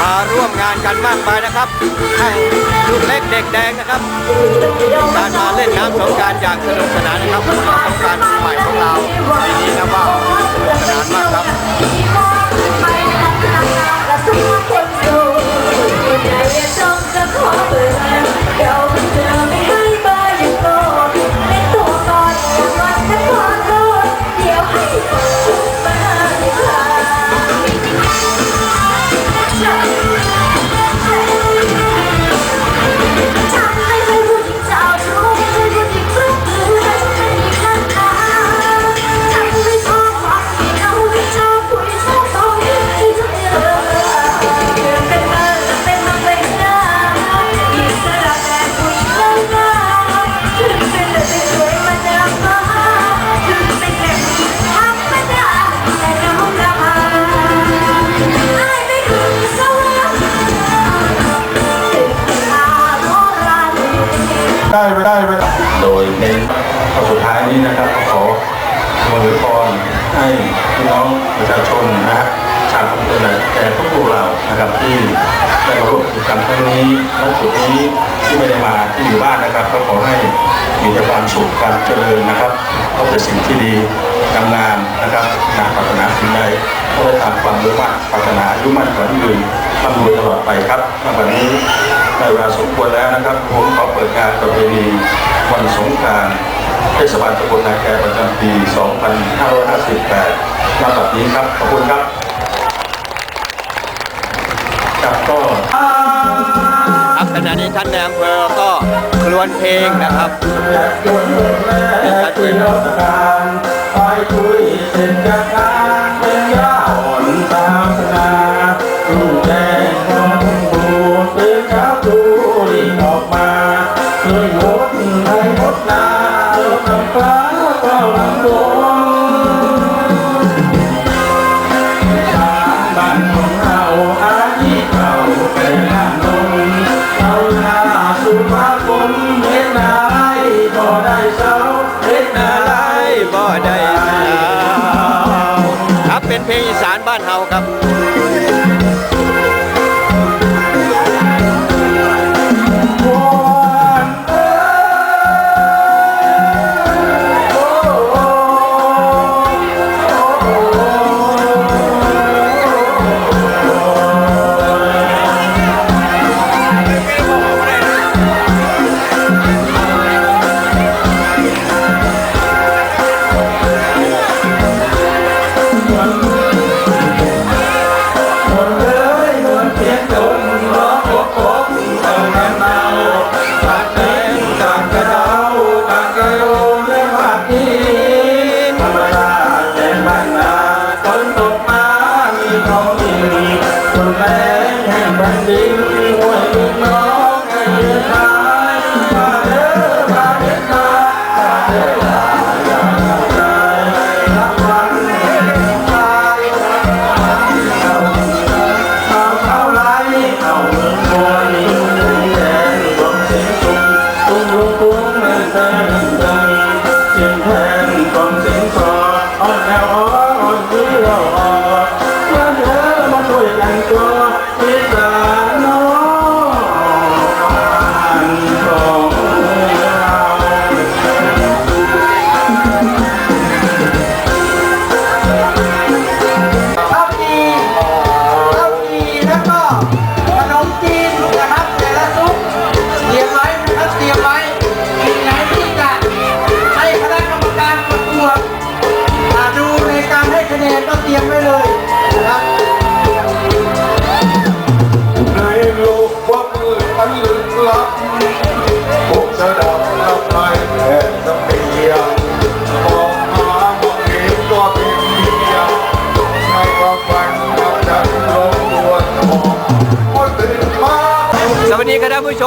มาร่วมงานกันมากมายนะครับทั้งลูกเล็กเด็กแดงนะครับ การมาเล่นน้ำสงการอย่างสนุกสนานนะครับสงการปีใหม่ของเราปีนี้นะว่าสนุกสนานมากครับฉัน ที่ไม่ได้มาที่อยู่บ้านนะครับ ก็ขอให้มีแต่ความสุขความเจริญนะครับพบแต่สิ่งที่ดีทำงามๆนะครับนาปรารถนาสิ่งใดก็ได้ตามความมุ่งมั่นปรารถนาอายุมั่นขวัญยืนร่ำรวยตลอดไปครับวันนี้ได้เวลาสมควรแล้วนะครับผมขอเปิดงานประเพณีวันสงกรานต์เทศบาลตำบลนาแกประจำปี 2558ลำดับนี้ครับ ขอบคุณครับครับก็ ณะนี้ท่านในอำเภอก็ครวนเพลงนะครับชัดเจน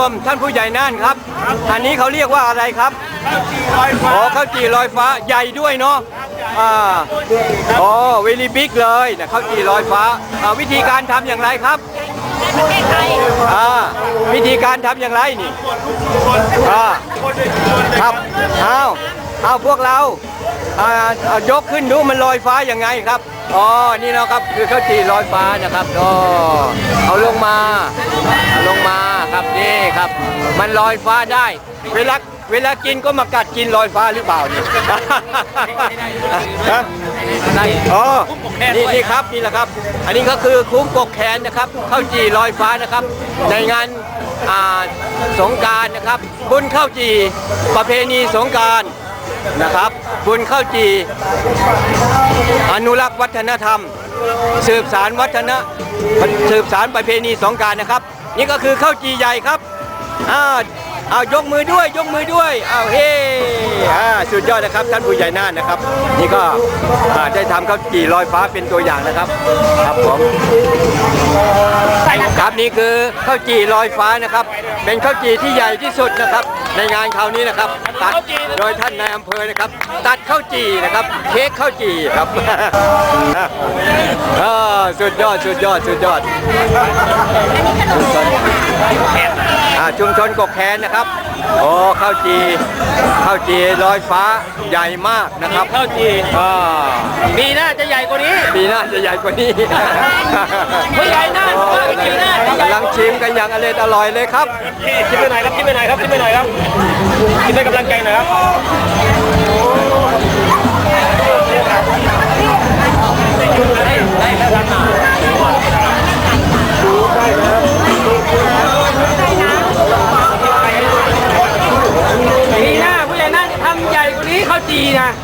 มท่านผู้ใหญ่น่านครับ อันนี้เขาเรียกว่าอะไรครับอ๋อข้าวจี่ลอยฟ้าใหญ่ด้วยเนาะอ่าอ๋อเวลีบิ๊กเลยนะข้าวจี่ลอยฟ้าอ่าวิธีการทำอย่างไรครับอ่าวิธีการทำอย่างไรนี่อ่าครับเอาเอาพวกเราอ่าเอายกขึ้นดูมันลอยฟ้ายังไงครับ อ๋อ นี่นะครับคือข้าวจี่ลอยฟ้านะครับอ๋อเอาลงมาเอาลงมาครับนี่ครับ มันลอยฟ้าได้ เวลาเวลากินก็มากัดกินลอยฟ้าหรือเปล่านี่ฮะอ๋อนี่นี่ครับนี่แหละครับ อันนี้ก็คือคุ้มกกแขนนะครับข้าวจี่ลอยฟ้านะครับ ในงานอ่าสงกรารนะครับ บุญข้าวจี่ประเพณีสงกราร นะครับ บุญข้าวจี อนุรักษ์วัฒนธรรม สืบสารวัฒนสืบสารประเพณีสงการนะครับ นี่ก็คือข้าวจีใหญ่ครับอ่า เอายกมือด้วยยกมือด้วยเอาเฮ้อ่าสุดยอดนะครับท่านผู้ใหญ่น่านนะครับ นี่ก็อ่าได้ทำข้าวจี่ลอยฟ้าเป็นตัวอย่างนะครับ ครับผมครับนี่คือข้าวจี่ลอยฟ้านะครับ เป็นข้าวจี่ที่ใหญ่ที่สุดนะครับ ในงานคราวนี้นะครับตัดโดยท่านนายอำเภอนะครับ ตัดข้าวจี่นะครับ เค้กข้าวจี่ครับอ่าสุดยอดสุดยอดสุดยอดอ่า ชุมชนกกแคนนะครับโอ้ข้าวจีข้าวจีลอยฟ้าใหญ่มากนะครับข้าวจีอ่าปีหน้าจะใหญ่กว่านี้ปีหน้าจะใหญ่กว่านี้ผู้ใหญ่น่านว่าปีหน้าจะใหญ่กำลังชิมกันอย่างอร่อยอร่อยเลยครับคิดไปหน่อยครับคิดไปหน่อยครับคิดไปหน่อยครับคิดให้กำลังใจหน่อยครับปี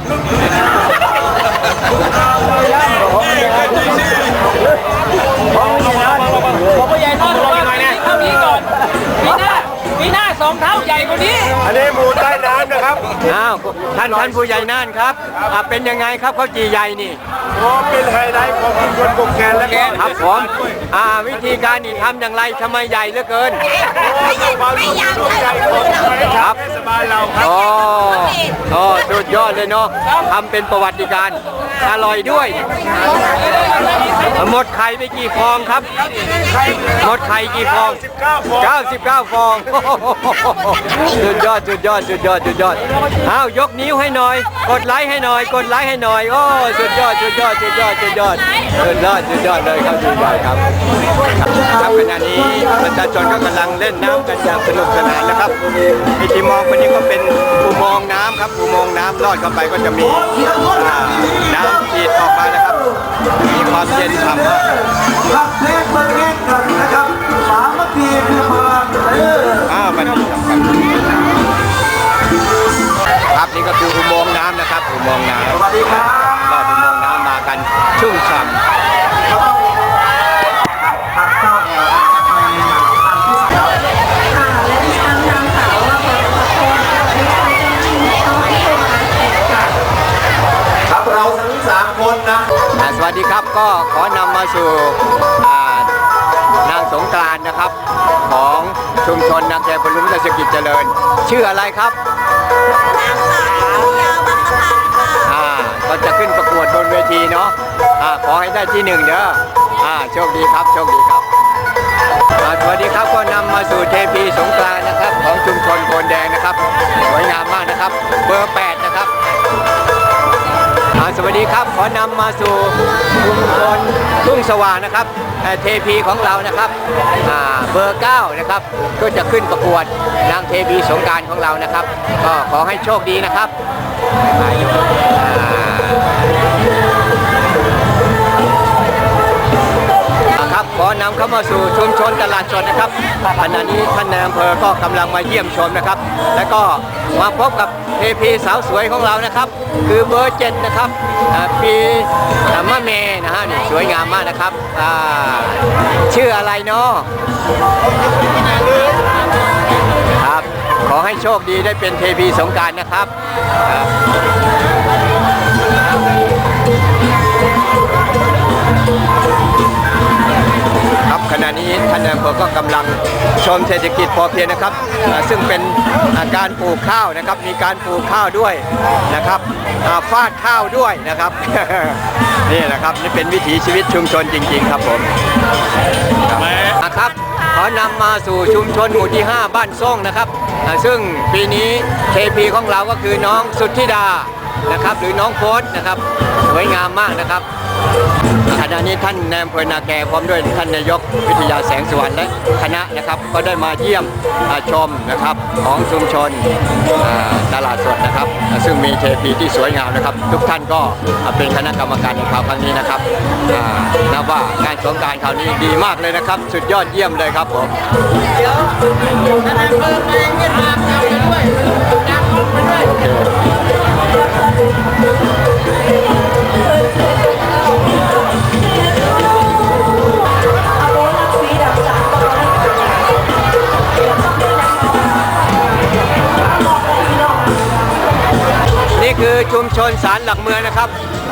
ข้าวจีนะบอกผู้ใหญ่น่าบอกว่าปีเท่านี้ก่อนปีหน้าปีหน้าสองเท่าใหญ่กว่านี้ อันนี้หมูใต้น้ำนะครับอ้าวท่านท่านผู้ใหญ่น่านครับอ่าเป็นยังไงครับข้าวจีใหญ่นี่โอ้เป็นไฮไลท์ของชุมชนกกแกนและก็ ครับผม อ่าวิธีการนี่ทำอย่างไรทำไมใหญ่เหลือเกินความร่วมมือร่วมใจของครับเทศบาลเราครับโอ้โอ้สุดยอดเลยเนาะทำเป็นประวัติการณ์อร่อยด้วย หมดไข่ไปกี่ฟองครับ หมดไข่กี่ฟอง19ฟอง 99 ฟองสุดยอดสุดยอดสุดยอดสุดยอดอ้าวยกนิ้วให้หน่อย กดไลค์ให้หน่อย กดไลค์ให้หน่อย โอ้ สุดยอดสุดยอดสุดยอดสุดยอดสุดยอดสุดยอดเลยครับสุดยอดครับครับขณะนี้ประชาชนก็กำลังเล่นน้ำกันอย่างสนุกสนานนะครับที่ที่มองคนนี้ก็เป็นอุโมงค์น้ำครับอุโมงค์น้ำลอดเข้าไปก็จะมีอ่าน้ำฉีดออกมานะครับมีความเย็นฉ่ำมากรักเพลงเมืองเล่นกันนะครับสามัคคีคือพลังเอออ้าวมันสำคัญครับนี่ก็คืออุโมงค์น้ำนะครับอุโมงค์น้ำสวัสดีครับลอดอุโมงค์น้ำมากันชุ่มฉ่ตั สวัสดีครับก็ขอนำมาสู่อ่านางสงกรานต์นะครับ ของชุมชนนางแกพลุงเศรษฐกิจเจริญ ชื่ออะไรครับอ่าก็จะขึ้นประกวดบนเวทีเนาะอ่าขอให้ได้ที่หนึ่งเด้ออ่าโชคดีครับโชคดีครับอ่าสวัสดีครับก็นำมาสู่เทพีสงกรานต์นะครับ ของชุมชนโพนแดงนะครับสวยงามมากนะครับ เบอร์ 8 นะครับอ่า สวัสดีครับขอนำมาสู่ชุมชนทุ่งสว่างนะครับเทพีของเรานะครับเบอร์9นะครับก็จะขึ้นประกวดนางเทพีสงการของเรานะครับ ก็ขอให้โชคดีนะครับ นำเข้ามาสู่ชุมชนตลาดสดนะครับขณะนี้ท่านนายอำเภอก็กำลังมาเยี่ยมชมนะครับ และก็มาพบกับเทพีสาวสวยของเรานะครับ คือเบอร์เจ็ดนะครับปีอ่ามะเมนะฮะนี่สวยงามมากนะครับชื่ออะไรเนาะครับ ขอให้โชคดีได้เป็นเทพีสงการนะครับ ขณะนี้ท่านอำเภอก็กำลังชมเศรษฐกิจพอเพียงนะครับ ซึ่งเป็นอาการปลูกข้าวนะครับ มีการปลูกข้าวด้วยนะครับาฟาดข้าวด้วยนะครับนี่แหละครับนี่เป็นวิถีชีวิตชุมชนจริง ๆ ครับผมครับอ่าครับขอนำมาสู่ชุมชนหมู่ที่ 5 บ้านซ่งนะครับ ซึ่งปีนี้เทพีของเราก็คือน้องสุทธิดานะครับ หรือน้องโฟสนะครับสวยงามมากนะครับ ขณะนี้ท่านนายอำเภอนาแกพร้อมด้วยท่านนายกวิทยาแสงสุวรรณและคณะนะครับก็ได้มาเยี่ยมชมนะครับของชุมชนตลาดสดนะครับ ซึ่งมีเทพีที่สวยงามนะครับ ทุกท่านก็เป็นคณะกรรมการในคราวครั้งนี้นะครับนับว่างานสงการคราวนี้ดีมากเลยนะครับ สุดยอดเยี่ยมเลยครับผมเดี๋ยวท่านนายอเภอมาเองเนี่ยพาตามไปด้วยตามรถไปด้วย ชุมชนสารหลักเมืองนะครับ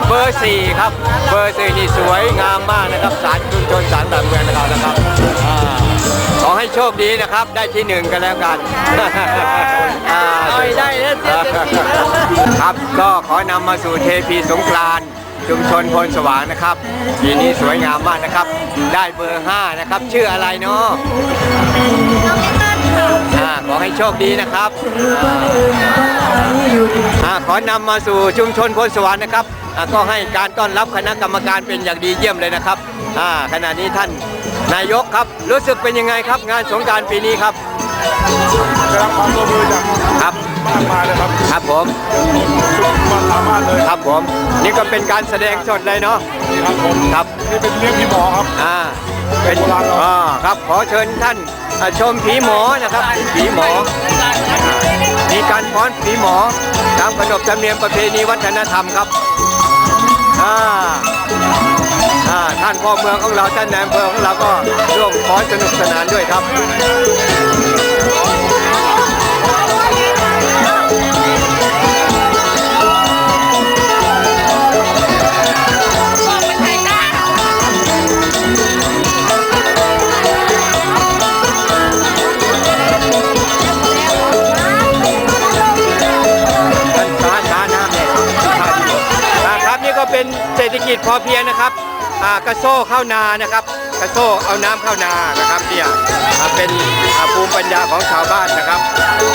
เบอร์สี่ครับเบอร์สี่นี่สวยงามมากนะครับสารชุมชนสารหลักเมืองนะครับนะครับอ่าขอให้โชคดีนะครับ ได้ที่หนึ่งกันแล้วกันอ่าเอาให้ได้นะเสียเต็มที่แล้วครับก็ขอนำมาสู่เทพีสงกรานต์ชุมชนพลสว่างนะครับปีนี้สวยงามมากนะครับ ได้เบอร์ห้านะครับ ชื่ออะไรเนาะ อ่าขอให้โชคดีนะครับอ่าขอนำมาสู่ชุมชนพลสวรรค์นะครับอ่าก็ให้การต้อนรับคณะกรรมการเป็นอย่างดีเยี่ยมเลยนะครับอ่าขณะนี้ท่านนายกครับ รู้สึกเป็นยังไงครับ งานสงกรารปีนี้ครับ ได้รับความร่วมมือจากครับ มากมายเลยครับครับผม สุดความสามารถเลยครับผม นี่ก็เป็นการแสดงสดเลยเนาะ ครับผมครับ นี่เป็นเลี้ยงพี่หมอครับ อ่า เป็นโบราณเนอะอ่า ครับ ขอเชิญท่าน อ่าชมผีหมอนะครับผีหมอมีการฟ้อนผีหมอตามขนบธรรมเนียมประเพณีวัฒนธรรมครับอ่าอ่าท่านพ่อเมืองของเราท่านนายอำเภอของเราก็ร่วมฟ้อนสนุกสนานด้วยครับ ข้านานะครับ กระโซ่เอาน้ำเข้านานะครับเนี่ยเป็นอาภูมิปัญญาของชาวบ้านนะครับ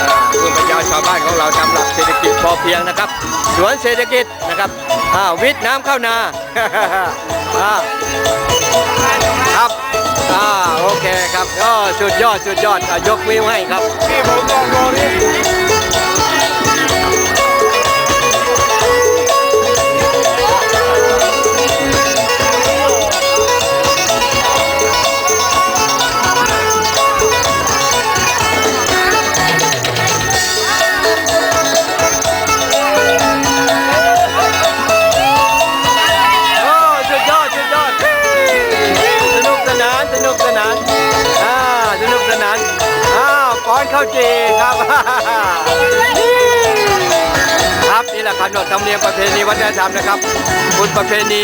อาภูมิปัญญาชาวบ้านของเราทำหลักเศรษฐกิจพอเพียงนะครับ สวนเศรษฐกิจนะครับวิทย์น้ำเข้านาครับอ่าโอเคครับก็สุดยอดสุดยอดยกวิวให้ครับนี่ผมต้องรอนี่ ครับ ครับนี่แหละขนบธรรมเนียมประเพณีวัฒนธรรมนะครับบุญประเพณี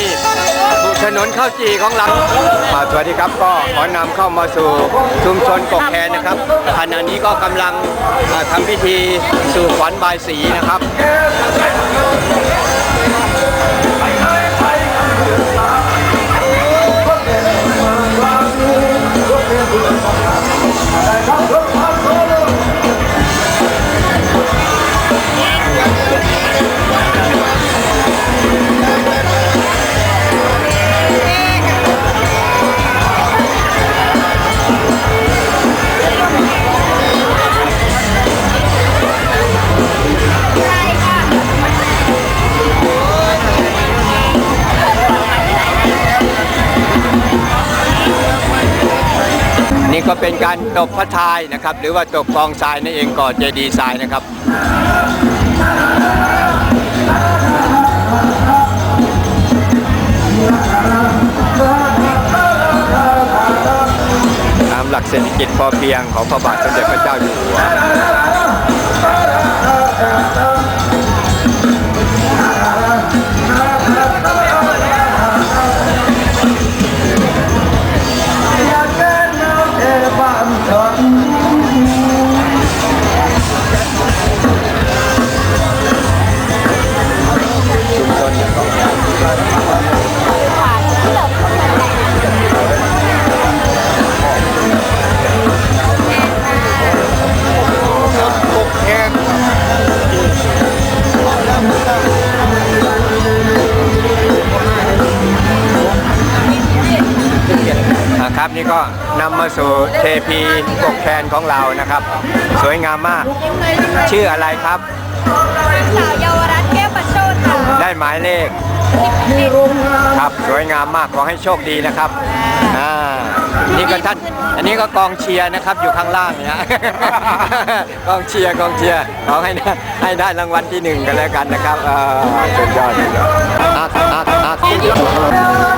บุญถนนข้าวจีของเราอ่าสวัสดีครับก็ขอนำเข้ามาสู่ชุมชนกกแคนนะครับขณะนี้ก็กำลังอ่าทำพิธีสู่ขวัญบายสีนะครับ ก็เป็นการตบพระทายนะครับ หรือว่าตบกองทรายนั่นเองก่อเจดีทรายนะครับตามหลักเศรษฐกิจพอเพียงของพระบาทสมเด็จพระเจ้าอยู่หัว เทพีกกแคนของเรานะครับ สวยงามมาก ชื่ออะไรครับ สาวเยาวรัตน์แก้วปัชโชนค่ะได้หมายเลข ครับ สวยงามมากขอให้โชคดีนะครับอ่านี่ก็ท่าน อันนี้ก็กองเชียร์นะครับอยู่ข้างล่างเนี่ย กองเชียร์กองเชียร์ขอให้ได้ให้ได้รางวัลที่หนึ่งกันแล้วกันนะครับเออสุดยอดสุดยอดอะอะอะ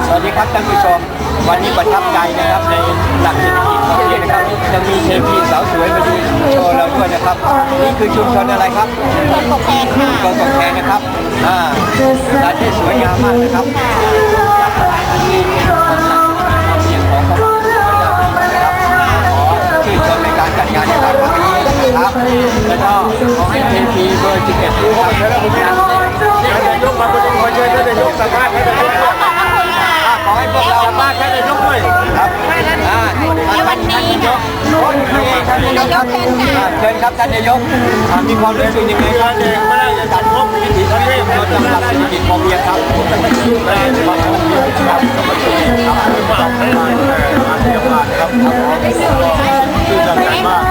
สวัสดีครับท่านผู้ชม วันนี้ประทับใจนะครับในหลักเศรษฐกิจพอเพียงนะครับจะมีเทพีสาวสวยมาดูโชว์เราด้วยนะครับ นี่คือชุมชนอะไรครับคนตกแทนค่ะกองกองแทนนะครับอ่าร้านที่สวยงามมากนะครับอันนี้เป็นคนหลักเสียงของเขานะครับขอชื่นชมในการจัดงานในครั้งนี้นะครับแล้วก็ขอให้เทพีเบอร์11ด้วยครับแล้วคุณนายกมาคุณขอเชิญท่านนายกสัมภาษณ์ท่าน นายกขอให้พวกเราสัมภาษณ์ท่านนายกด้วยครับอ่าในวันนี้ค่ะท่านนายกครับเชิญครับท่านนายกอ่ามีความรู้สึกยังไงครับไม่ได้จะจัดพบวิถีชีวิตของเราจังหวัดเศรษฐกิจพอเพียงครับไม่ได้ความพอเพียงครับสมัครใจครับครับ คือจังใจมาก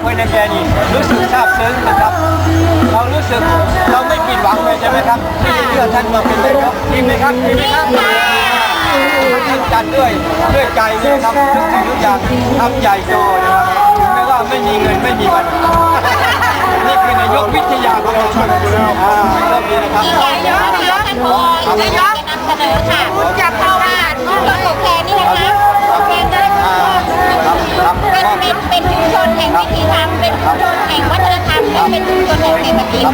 เพื่อนในแกนี่รู้สึกซาบซึ้งนะครับ เรารู้สึกเราไม่ผิดหวังเลยใช่ไหมครับที่ได้เลือกท่านมาเป็นนายกจริงไหมครับจริงไหมครับท่านจัดด้วยด้วยใจเลยครับทุกสิ่งทุกอย่างทำใหญ่โตนะครับถึงแม้ว่าไม่มีเงินไม่มีวันนี่คือนายกวิทยาของเราชนอ่าโชคดีนะครับนายกนายกท่านผอนายกจะนำเสนอค่ะจากตลาดที่คนตกแทนนี่นะคะ เป็นเป็นชุมชนแห่งวิถีธรรมเป็นชุมชนแห่งวัฒนธรรมและเป็นชุมชนแห่งเศรษฐกิจ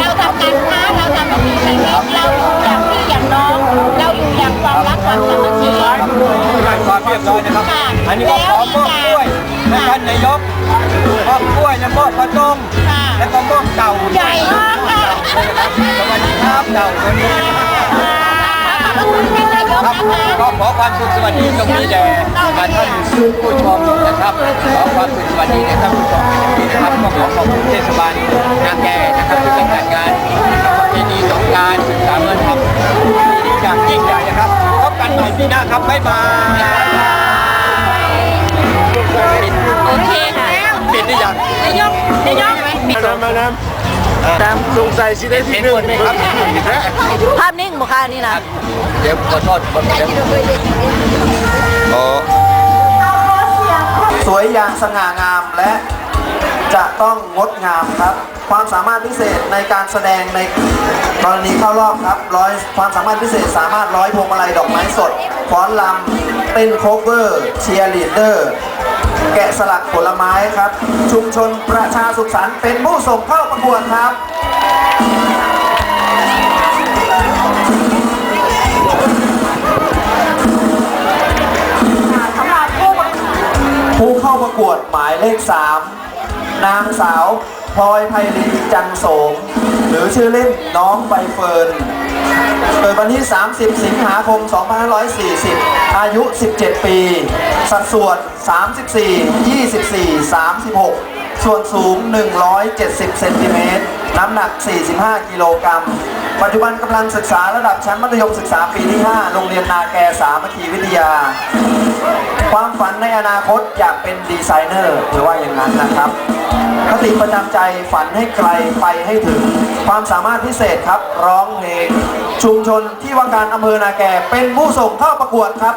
เราทำการค้าเราทำวิถีชีวิตเราอยู่อย่างพี่อย่างน้องเราอยู่อย่างความรักความสามัคคีความเรียบร้อยนะครับ อันนี้ก็ขอมอบกล้วยให้ท่านนายกมอบกล้วยและมอบข้าวต้มแล้วก็มอบเต่าใหญ่มากค่ะสวัสดีครับเต่าตัวนี้ ขอบคุณท่านนายกครับนะคะ ก็ขอความสุขสวัสดีตรงนี้แด่ท่านผู้ชมนะครับขอความสุขสวัสดีแด่ท่านผู้ชมนะครับก็ขอขอบคุณเทศบาลนาแกนะครับที่จัดงานประเพณีสงกรารศึกษาเงินทำปีนี้อย่างยิ่งใหญ่นะครับพบกันใหม่ปีหน้าครับบ๊ายบายปิดโอเคค่ะปิดหรือยังนายกนายกน้ำมาน้ำ ตามสงสัยสิได้ที่หนึ่งไหมครับภาพนิ่งบุคคานี่นะ เดี๋ยวขอโทษคนเดี๋ยวโอ้สวยอย่างสง่างามและจะต้องงดงามครับ ความสามารถพิเศษในการแสดงในกรณีเข้ารอบครับร้อยความสามารถพิเศษสามารถร้อยพวงมาลัยดอกไม้สดฟ้อนลำเต้นโคเวอร์ เชียร์ลีดเดอร์ แกะสลักผลไม้ครับ ชุมชนประชาสุขสันต์เป็นผู้ส่งเข้าประกวดครับสำหรับผู้ผู้เข้าประกวดหมายเลข 3 นางสาว พลอยไพลีจันโสม หรือชื่อเล่นน้องใบเฟิร์น เกิดวันที่ 30 สิงหาคม 2540 อายุ 17 ปี สัดส่วน 34 24 36 ส่วนสูง 170 เซนติเมตร น้ำหนัก 45 กิโลกรัม ปัจจุบันกำลังศึกษาระดับชั้นมัธยมศึกษาปีที่ 5 โรงเรียนนาแกสามัคคีวิทยา ความฝันในอนาคตอยากเป็นดีไซเนอร์หรือว่าอย่างนั้นนะครับคติประจำใจฝันให้ไกลไปให้ถึง ความสามารถพิเศษครับร้องเพลงชุมชนที่ว่าการอำเภอนาแกเป็นผู้ส่งเข้าประกวดครับ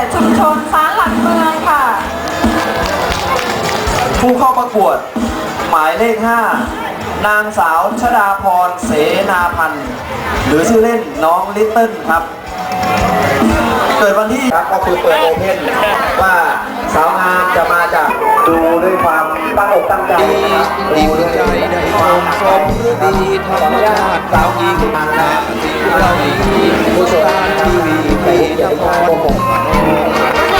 ก่ชุมชนสารหลักเมืองค่ะ ผู้เข้าประกวด หมายเลข 5 นางสาวชดาพรเสนาพันธ์หรือชื่อเล่นน้องลิตเติ้ลครับ เกิดวันที่ครับก็คือเปิดโอเพ่นว่า สาวงามจะมาจากดูด้วยความตั้งอกตั้งใจดูด้วยใจได้ามสมฤดีธรรมชาติสาวหญิงมาสีเราดีผู้ชมทีวีที่นครปฐม